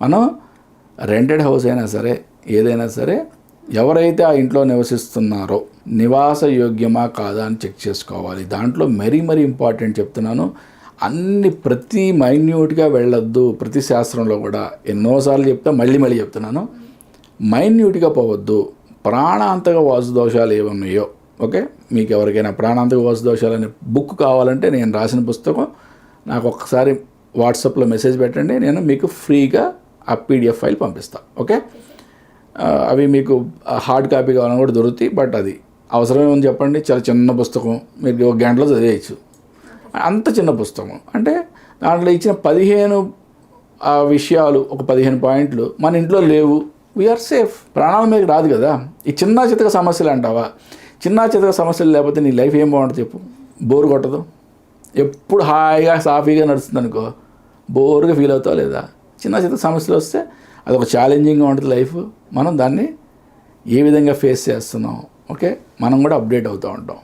మనం rented house అయినా సరే ఏదైనా సరే ఎవరైతే ఆ ఇంట్లో నివసిస్తున్నారో నివాస యోగ్యమా కాదా అని చెక్ చేసుకోవాలి. దాంట్లో మరీ మరీ ఇంపార్టెంట్ చెప్తున్నాను. అన్ని ప్రతి మైన్యూట్గా వెళ్ళొద్దు ప్రతి శాస్త్రంలో కూడా ఎన్నోసార్లు చెప్తా మళ్ళీ మళ్ళీ చెప్తున్నాను. మైన్యూట్గా పోవద్దు. ప్రాణాంతక వాసు దోషాలు ఏమున్నాయో ఓకే? మీకు ఎవరికైనా ప్రాణాంతక వాసు దోషాలు అనే బుక్ కావాలంటే నేను రాసిన పుస్తకం నాకు ఒక్కసారి వాట్సాప్లో మెసేజ్ పెట్టండి. నేను మీకు ఫ్రీగా ఆ పీడిఎఫ్ ఫైల్ పంపిస్తాను ఓకే? అవి మీకు హార్డ్ కాపీ కావాలని కూడా దొరుకుతాయి బట్ అది అవసరమేమని చెప్పండి. చాలా చిన్న పుస్తకం మీరు ఒక గంటలో చదివేయచ్చు. అంత చిన్న పుస్తకం. అంటే దాంట్లో ఇచ్చిన పదిహేను ఆ విషయాలు ఒక పదిహేను పాయింట్లు మన ఇంట్లో లేవు. వీఆర్ సేఫ్ ప్రాణాల మీద రాదు కదా. ఈ చిన్న చితక సమస్యలు అంటావా? చిన్న చితక సమస్యలు లేకపోతే నీ లైఫ్ ఏం బాగుంటుంది చెప్పు. బోర్ కొట్టదు. ఎప్పుడు హాయిగా సాఫీగా నడుస్తుంది అనుకో బోర్గా ఫీల్ అవుతావు లేదా? చిన్న చిన్న సమస్యలు వస్తే అది ఒక ఛాలెంజింగ్గా ఉంటుంది లైఫ్ మనం దాన్ని ఏ విధంగా ఫేస్ చేస్తున్నాం ఓకే మనం కూడా అప్డేట్ అవుతూ ఉంటాం.